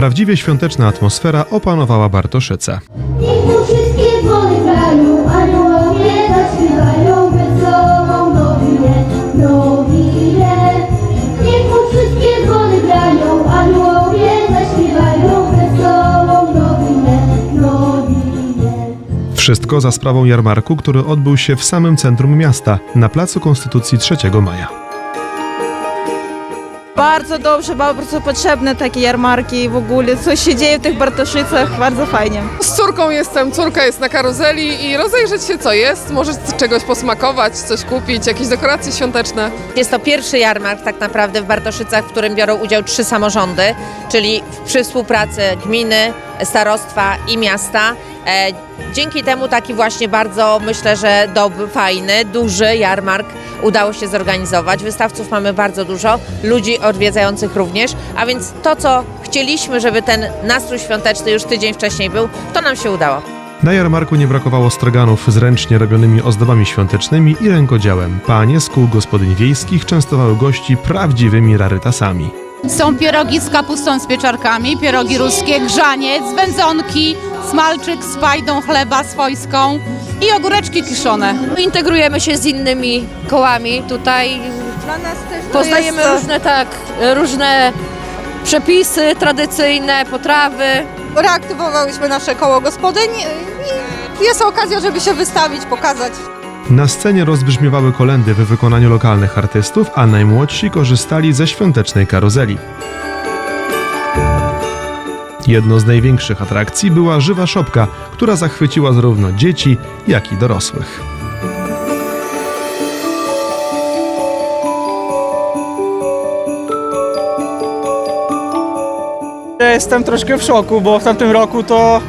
Prawdziwie świąteczna atmosfera opanowała Bartoszyce. Niech mu wszystkie dzwony grają, aniołowie zaśpiewają wesołą nowinę, nowinę. Niech mu wszystkie dzwony grają, aniołowie zaśpiewają wesołą nowinę, nowinę. Wszystko za sprawą jarmarku, który odbył się w samym centrum miasta, na Placu Konstytucji 3 maja. Bardzo dobrze, bardzo potrzebne takie jarmarki w ogóle. Coś się dzieje w tych Bartoszycach, bardzo fajnie. Z córką jestem, córka jest na karuzeli i rozejrzeć się co jest, może czegoś posmakować, coś kupić, jakieś dekoracje świąteczne. Jest to pierwszy jarmark tak naprawdę w Bartoszycach, w którym biorą udział trzy samorządy, czyli przy współpracy gminy, starostwa i miasta. E, dzięki temu taki właśnie bardzo myślę, że dobry, fajny, duży jarmark udało się zorganizować. Wystawców mamy bardzo dużo, ludzi odwiedzających również, a więc to co chcieliśmy, żeby ten nastrój świąteczny już tydzień wcześniej był, to nam się udało. Na jarmarku nie brakowało straganów z ręcznie robionymi ozdobami świątecznymi i rękodziełem. Panie z kół gospodyń wiejskich częstowały gości prawdziwymi rarytasami. Są pierogi z kapustą z pieczarkami, pierogi ruskie, grzaniec, wędzonki, smalczyk z fajdą chleba swojską i ogóreczki kiszone. Integrujemy się z innymi kołami tutaj. Poznajemy różne tak, różne przepisy tradycyjne, potrawy. reaktywowałyśmy nasze koło gospodyń i jest okazja, żeby się wystawić, pokazać. Na scenie rozbrzmiewały kolendy w wykonaniu lokalnych artystów, a najmłodsi korzystali ze świątecznej karuzeli. Jedną z największych atrakcji była żywa szopka, która zachwyciła zarówno dzieci, jak i dorosłych. Ja Jestem troszkę w szoku, bo w tamtym roku to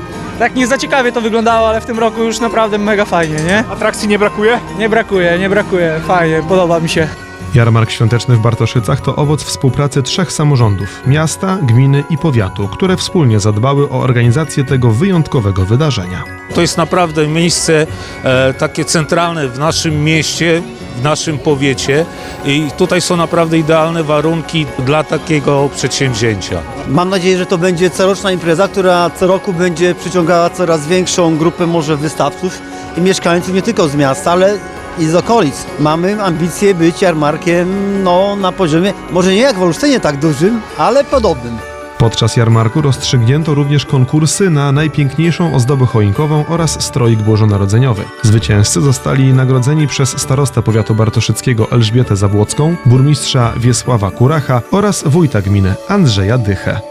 tak nie za ciekawie to wyglądało, ale w tym roku już naprawdę mega fajnie, nie? Atrakcji nie brakuje? Nie brakuje, nie brakuje, fajnie, podoba mi się. Jarmark świąteczny w Bartoszycach to owoc współpracy trzech samorządów miasta, gminy i powiatu, które wspólnie zadbały o organizację tego wyjątkowego wydarzenia. To jest naprawdę miejsce e, takie centralne w naszym mieście, w naszym powiecie i tutaj są naprawdę idealne warunki dla takiego przedsięwzięcia. Mam nadzieję, że to będzie coroczna impreza, która co roku będzie przyciągała coraz większą grupę może wystawców i mieszkańców nie tylko z miasta, ale i z okolic. Mamy ambicje być jarmarkiem no, na poziomie, może nie jak w Olsztynie tak dużym, ale podobnym. Podczas jarmarku rozstrzygnięto również konkursy na najpiękniejszą ozdobę choinkową oraz stroik bożonarodzeniowy. Zwycięzcy zostali nagrodzeni przez starostę powiatu bartoszyckiego Elżbietę Zabłocką, burmistrza Wiesława Kuracha oraz wójta gminy Andrzeja Dychę.